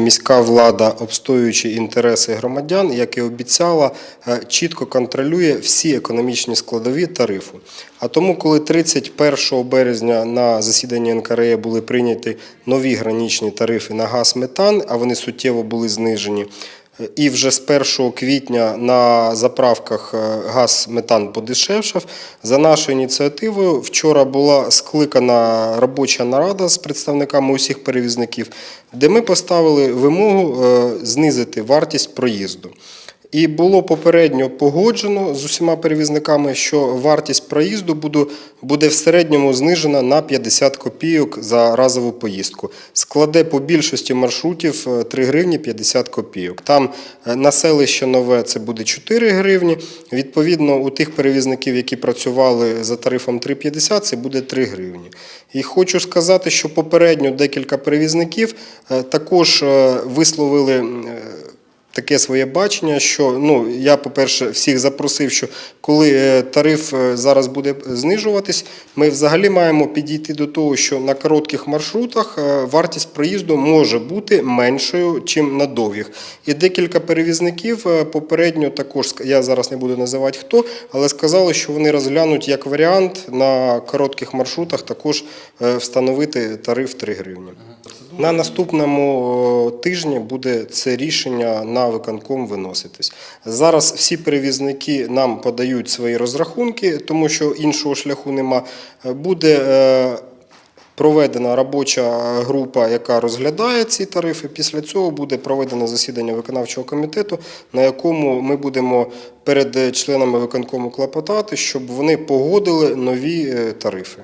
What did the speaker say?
Міська влада, обстоюючи інтереси громадян, як і обіцяла, е, чітко контролює всі економічні складові тарифу. А тому, коли 31 березня на засіданні НКРЕ були прийняті нові гранічні тарифи на газ метан, а вони суттєво були знижені. І вже з 1 квітня на заправках е, газ метан подешевшав. За нашою ініціативою вчора була скликана робоча нарада з представниками усіх перевізників, де ми поставили вимогу е, знизити вартість проїзду. І було попередньо погоджено з усіма перевізниками, що вартість проїзду буде, в середньому знижена на 50 копійок за разову поїздку. Складе по більшості маршрутів е, 3 гривні 50 копійок. Там е, на селище нове це буде 4 гривні. Відповідно, у тих перевізників, які працювали за тарифом 3,50, це буде 3 гривні. І хочу сказати, що попередньо декілька перевізників е, також е, висловили. Таке своє бачення, що ну я, по-перше, всіх запросив, що коли е, тариф е, зараз буде знижуватись, ми взагалі маємо підійти до того, що на коротких маршрутах е, вартість проїзду може бути меншою, чим на довгих. І декілька перевізників попередньо також я зараз не буду називати хто, але сказали, що вони розглянуть як варіант на коротких маршрутах також встановити тариф 3 гривні. На наступному тижні буде це рішення на виконком виноситись. Зараз всі перевізники нам подають свої розрахунки, тому що іншого шляху нема. Е, Буде е, проведена робоча група, яка розглядає ці тарифи. Після цього буде проведено засідання виконавчого комітету, на якому ми будемо перед членами виконкому клопотати, щоб вони погодили нові е, тарифи.